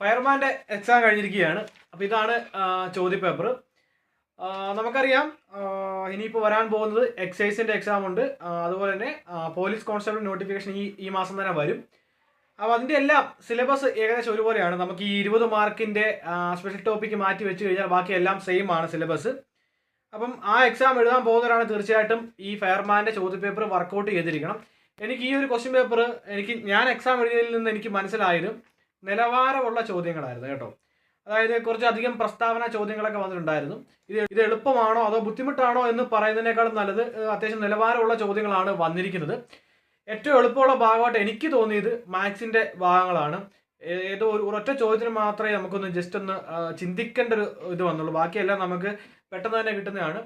ഫയർമാന്റെ exam കഴിഞ്ഞിരിക്കുകയാണ്. അപ്പോൾ ഇതാണ് ചോദ്യപേപ്പർ നമുക്കറിയാം ആ, ഇനിയിപ്പോൾ വരാൻ പോകുന്നത് എക്സൈസിന്റെ എക്സാം ഉണ്ട്. അതുപോലെ തന്നെ പോലീസ് കോൺസ്റ്റബിൾ നോട്ടിഫിക്കേഷൻ ഈ ഈ മാസം തന്നെ വരും. അപ്പോൾ അതിന്റെ എല്ലാം സിലബസ് ഏകദേശം ഒരുപോലെയാണ്. നമുക്ക് ഈ ഇരുപത് മാർക്കിന്റെ സ്പെഷ്യൽ ടോപ്പിക്ക് മാറ്റി വെച്ച് കഴിഞ്ഞാൽ ബാക്കി എല്ലാം സെയിം ആണ് സിലബസ് അപ്പം ആ എക്സാം എഴുതാൻ പോകുന്നവരാണ് തീർച്ചയായിട്ടും ഈ ഫയർമാന്റെ ചോദ്യപേപ്പർ വർക്കൗട്ട് ചെയ്തിരിക്കണം. എനിക്ക് ഈ ഒരു ക്വസ്റ്റ്യൻ പേപ്പർ എനിക്ക് ഞാൻ എക്സാം എഴുതിയതിൽ നിന്ന് എനിക്ക് മനസ്സിലായത് നിലവാരമുള്ള ചോദ്യങ്ങളായിരുന്നു കേട്ടോ. അതായത് കുറച്ചധികം പ്രസ്താവന ചോദ്യങ്ങളൊക്കെ വന്നിട്ടുണ്ടായിരുന്നു. ഇത് ഇത് എളുപ്പമാണോ അതോ ബുദ്ധിമുട്ടാണോ എന്ന് പറയുന്നതിനേക്കാളും നല്ലത് അത്യാവശ്യം നിലവാരമുള്ള ചോദ്യങ്ങളാണ് വന്നിരിക്കുന്നത്. ഏറ്റവും എളുപ്പമുള്ള ഭാഗമായിട്ട് എനിക്ക് തോന്നിയത് മാത്സിന്റെ ഭാഗങ്ങളാണ്. ഏതോ ഒരു ഒരൊറ്റ ചോദ്യത്തിന് മാത്രമേ നമുക്കൊന്ന് ജസ്റ്റ് ഒന്ന് ചിന്തിക്കേണ്ട ഒരു ഇത് വന്നുള്ളൂ. ബാക്കിയെല്ലാം നമുക്ക് പെട്ടെന്ന് തന്നെ കിട്ടുന്നതാണ്.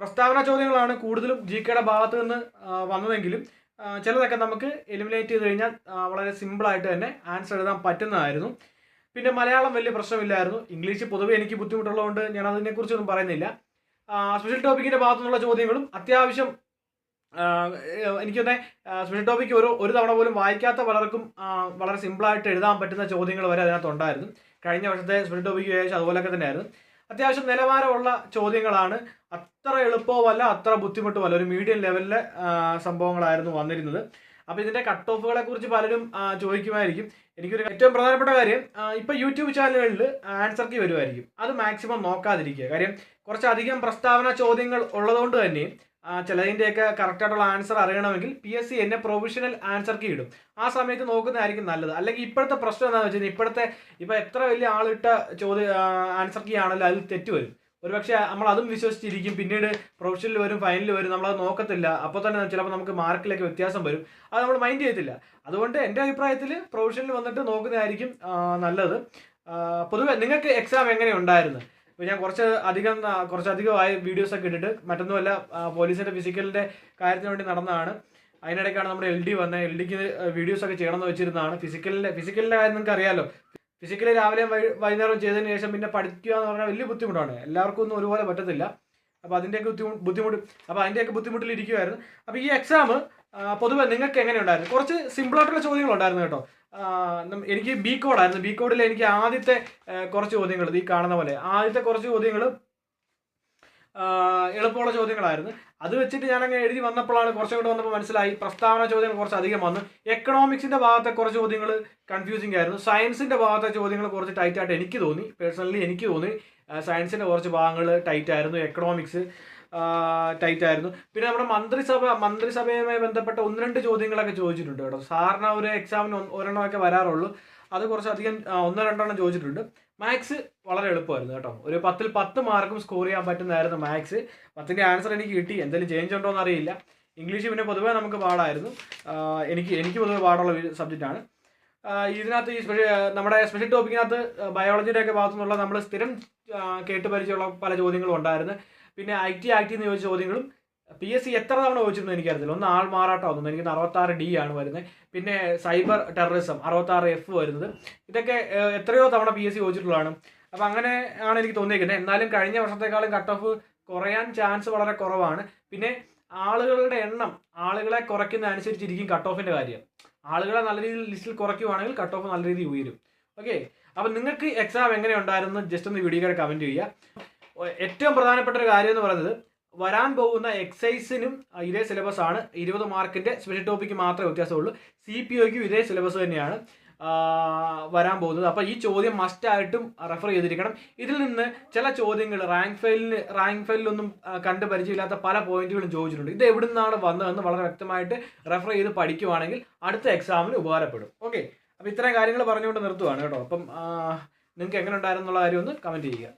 പ്രസ്താവന ചോദ്യങ്ങളാണ് കൂടുതലും ജി കെയുടെ ഭാഗത്ത് നിന്ന് വന്നതെങ്കിലും ചിലതൊക്കെ നമുക്ക് എലിമിനേറ്റ് ചെയ്ത് കഴിഞ്ഞാൽ വളരെ സിമ്പിളായിട്ട് തന്നെ ആൻസർ എഴുതാൻ പറ്റുന്നതായിരുന്നു. പിന്നെ മലയാളം വലിയ പ്രശ്നമില്ലായിരുന്നു. ഇംഗ്ലീഷ് പൊതുവെ എനിക്ക് ബുദ്ധിമുട്ടുള്ളതുകൊണ്ട് ഞാൻ അതിനെക്കുറിച്ചൊന്നും പറയുന്നില്ല. സ്പെഷ്യൽ ടോപ്പിക്കിന്റെ ഭാഗത്തു നിന്നുള്ള ചോദ്യങ്ങളും അത്യാവശ്യം എനിക്കൊന്നെ സ്പെഷ്യൽ ടോപ്പിക്ക് ഒരു ഒരു തവണ പോലും വായിക്കാത്ത പലർക്കും വളരെ സിമ്പിളായിട്ട് എഴുതാൻ പറ്റുന്ന ചോദ്യങ്ങൾ വരെ അതിനകത്ത് ഉണ്ടായിരുന്നു കഴിഞ്ഞ വർഷത്തെ സ്പെഷ്യൽ ടോപ്പിക്ക് ഏകദേശം അതുപോലെയൊക്കെ തന്നെയായിരുന്നു. അത്യാവശ്യം നിലവാരമുള്ള ചോദ്യങ്ങളാണ്. അത്ര എളുപ്പവുമല്ല അത്ര ബുദ്ധിമുട്ടുമല്ല. ഒരു മീഡിയം ലെവലിലെ സംഭവങ്ങളായിരുന്നു വന്നിരുന്നത്. അപ്പോൾ ഇതിന്റെ കട്ട് ഓഫുകളെ കുറിച്ച് പലരും ചോദിക്കുമായിരിക്കും. എനിക്കൊരു ഏറ്റവും പ്രധാനപ്പെട്ട കാര്യം ഇപ്പോൾ ഇപ്പൊ യൂട്യൂബ് ചാനലുകളിൽ ആൻസർ കീ വരുമായിരിക്കും. അത് മാക്സിമം നോക്കാതിരിക്കുക. കാര്യം കുറച്ചധികം പ്രസ്താവന ചോദ്യങ്ങൾ ഉള്ളതുകൊണ്ട് തന്നെ ചിലതിന്റെയൊക്കെ കറക്റ്റായിട്ടുള്ള ആൻസർ അറിയണമെങ്കിൽ പി എസ് സി എന്നെ പ്രൊവിഷണൽ ആൻസർ കീ ഇടും. ആ സമയത്ത് നോക്കുന്നതായിരിക്കും നല്ലത്. അല്ലെങ്കിൽ ഇപ്പോഴത്തെ പ്രശ്നം എന്താണെന്ന് വെച്ചാൽ ഇപ്പോഴത്തെ ഇപ്പോൾ എത്ര വലിയ ആളിട്ട ചോദ്യം ആൻസർ കീ ആണല്ലോ അതിൽ തെറ്റ് വരും. ഒരുപക്ഷെ നമ്മൾ അതും വിശ്വസിച്ചിരിക്കും. പിന്നീട് പ്രൊഫഷനിൽ വരും ഫൈനലിൽ വരും നമ്മളത് നോക്കത്തില്ല. അപ്പോൾ തന്നെ ചിലപ്പോൾ നമുക്ക് മാർക്കിലൊക്കെ വ്യത്യാസം വരും. അത് നമ്മൾ മൈൻഡ് ചെയ്യത്തില്ല. അതുകൊണ്ട് എന്റെ അഭിപ്രായത്തിൽ പ്രൊഫഷനിൽ വന്നിട്ട് നോക്കുന്നതായിരിക്കും നല്ലത്. പൊതുവെ നിങ്ങൾക്ക് എക്സാം എങ്ങനെ ഉണ്ടായിരുന്നു? ഇപ്പോൾ ഞാൻ കുറച്ച് അധികം കുറച്ചധികമായ കുറച്ചധികമായി വീഡിയോസ് ഒക്കെ ഇട്ടിട്ട് മറ്റൊന്നുമല്ല പോലീസിന്റെ ഫിസിക്കലിന്റെ കാര്യത്തിന് വേണ്ടി നടന്നതാണ്. അതിനിടയ്ക്കാണ് നമ്മുടെ എൽ ഡി വന്നത് എൽ ഡിക്ക് വീഡിയോസ് ഒക്കെ ചെയ്യണമെന്ന് വെച്ചിരുന്നതാണ്. ഫിസിക്കലിന്റെ ഫിസിക്കലിന്റെ കാര്യം നിങ്ങൾക്ക് അറിയാമല്ലോ ഫിസിക്കലി രാവിലെയും വൈകുന്നേരവും ചെയ്തതിന് ശേഷം പിന്നെ പഠിക്കുക എന്ന് പറഞ്ഞാൽ വലിയ ബുദ്ധിമുട്ടാണ്. എല്ലാവർക്കും ഒന്നും ഒരുപോലെ പറ്റത്തില്ല. അപ്പോൾ അതിന്റെയൊക്കെ ബുദ്ധിമുട്ട് ബുദ്ധിമുട്ട് അപ്പോൾ അതിന്റെയൊക്കെ ബുദ്ധിമുട്ടിൽ ഇരിക്കുമായിരുന്നു അപ്പോൾ ഈ എക്സാം പൊതുവെ നിങ്ങൾക്ക് എങ്ങനെ ഉണ്ടായിരുന്നു കുറച്ച് സിമ്പിളായിട്ടുള്ള ചോദ്യങ്ങൾ ഉണ്ടായിരുന്നു കേട്ടോ. എനിക്ക് ബി കോഡായിരുന്നു ബി കോഡിൽ എനിക്ക് ആദ്യത്തെ കുറച്ച് ചോദ്യങ്ങൾ ഈ കാണുന്ന പോലെ. ആദ്യത്തെ കുറച്ച് ചോദ്യങ്ങൾ എളുപ്പമുള്ള ചോദ്യങ്ങളായിരുന്നു. അത് വെച്ചിട്ട് ഞാൻ അങ്ങ് എഴുതി വന്നപ്പോഴാണ് കുറച്ചും കൂടെ വന്നപ്പോൾ മനസ്സിലായി. പ്രസ്താവന ചോദ്യങ്ങൾ കുറച്ച് അധികം വന്നു. എക്കണോമിക്സിന്റെ ഭാഗത്തെ കുറച്ച് ചോദ്യങ്ങൾ കൺഫ്യൂസിംഗ് ആയിരുന്നു. സയൻസിന്റെ ഭാഗത്തെ ചോദ്യങ്ങൾ കുറച്ച് ടൈറ്റായിട്ട് എനിക്ക് തോന്നി. പേഴ്സണലി എനിക്ക് തോന്നി. സയൻസിന്റെ കുറച്ച് ഭാഗങ്ങൾ ടൈറ്റായിരുന്നു എക്കണോമിക്സ് ടൈറ്റ് ആയിരുന്നു. പിന്നെ നമ്മുടെ മന്ത്രിസഭ മന്ത്രിസഭയുമായി ബന്ധപ്പെട്ട ഒന്ന് രണ്ട് ചോദ്യങ്ങളൊക്കെ ചോദിച്ചിട്ടുണ്ട് കേട്ടോ. സാറിന് ഒരു എക്സാമിന് ഒരെണ്ണം ഒരെണ്ണമൊക്കെ വരാറുള്ളൂ. അത് കുറച്ചധികം ഒന്നോ രണ്ടെണ്ണം ചോദിച്ചിട്ടുണ്ട്. മാത്സ് വളരെ എളുപ്പമായിരുന്നു കേട്ടോ. ഒരു പത്തിൽ പത്ത് മാർക്കും സ്കോർ ചെയ്യാൻ പറ്റുന്നതായിരുന്നു മാത്സ് പത്തിന്റെ ആൻസർ എനിക്ക് കിട്ടി. എന്തെങ്കിലും ചേഞ്ച് ഉണ്ടോ എന്നറിയില്ല. ഇംഗ്ലീഷ് പിന്നെ പൊതുവേ നമുക്ക് പാടായിരുന്നു. എനിക്ക് എനിക്ക് പൊതുവേ പാടുള്ള സബ്ജക്റ്റാണ് ഇതിനകത്ത് ഈ സ്പെഷ്യൽ നമ്മുടെ സ്പെഷ്യൽ ടോപ്പിക്കിനകത്ത് ബയോളജിയുടെ ഒക്കെ ഭാഗത്തു നിന്നുള്ള നമ്മൾ സ്ഥിരം കേട്ട് പരിചയമുള്ള പല ചോദ്യങ്ങളും ഉണ്ടായിരുന്നു. പിന്നെ ഐ ടി ആക്ടി എന്ന് ചോദിച്ച ചോദ്യങ്ങളും പി എസ് സി എത്ര തവണ ചോദിച്ചിരുന്നു എനിക്കറിയത്തില്ല. ഒന്ന് ആൾ മാറാട്ടോ ഒന്നും എനിക്ക് അറുപത്താറ് ഡി ആണ് വരുന്നത്. പിന്നെ സൈബർ ടെററിസം അറുപത്താറ് എഫ് വരുന്നത്. ഇതൊക്കെ എത്രയോ തവണ പി എസ് സി ചോദിച്ചിട്ടുള്ളതാണ്. അപ്പം അങ്ങനെ ആണ് എനിക്ക് തോന്നിയിരിക്കുന്നത് എന്നാലും കഴിഞ്ഞ വർഷത്തെക്കാളും കട്ട് ഓഫ് കുറയാൻ ചാൻസ് വളരെ കുറവാണ്. പിന്നെ ആളുകളുടെ എണ്ണം ആളുകളെ കുറയ്ക്കുന്ന അനുസരിച്ചിരിക്കും കട്ട് ഓഫിന്റെ കാര്യം. ആളുകളെ നല്ല രീതിയിൽ ലിസ്റ്റിൽ കുറയ്ക്കുവാണെങ്കിൽ കട്ട് ഓഫ് നല്ല രീതിയിൽ ഉയരും. ഓക്കെ അപ്പം നിങ്ങൾക്ക് എക്സാം എങ്ങനെ ഉണ്ടായിരുന്നു ജസ്റ്റ് ഒന്ന് വീഡിയോയുടെ കമന്റ് ചെയ്യുക. ഏറ്റവും പ്രധാനപ്പെട്ട ഒരു കാര്യം എന്ന് പറയുന്നത് വരാൻ പോകുന്ന എക്സൈസിനും ഇതേ സിലബസ് ആണ്. ഇരുപത് മാർക്കിന്റെ സ്പെഷ്യൽ ടോപ്പിക്ക് മാത്രമേ വ്യത്യാസമുള്ളൂ. സി പി ഒക്കും ഇതേ സിലബസ് തന്നെയാണ് വരാൻ പോകുന്നത്. അപ്പോൾ ഈ ചോദ്യം മസ്റ്റായിട്ടും റെഫർ ചെയ്തിരിക്കണം. ഇതിൽ നിന്ന് ചില ചോദ്യങ്ങൾ റാങ്ക് ഫെയിലിന് റാങ്ക് ഫെയിലൊന്നും കണ്ട് പരിചയമില്ലാത്ത പല പോയിന്റുകളും ചോദിച്ചിട്ടുണ്ട്. ഇത് എവിടെ നിന്നാണ് വന്നതെന്ന് വളരെ വ്യക്തമായിട്ട് റെഫർ ചെയ്ത് പഠിക്കുവാണെങ്കിൽ അടുത്ത എക്സാമിന് ഉപകാരപ്പെടും. ഓക്കെ അപ്പോൾ ഇത്രയും കാര്യങ്ങൾ പറഞ്ഞുകൊണ്ട് നിർത്തുവാണ് കേട്ടോ. അപ്പം നിങ്ങൾക്ക് എങ്ങനെ ഉണ്ടായിരുന്നുള്ള കാര്യം ഒന്ന് കമന്റ് ചെയ്യുക.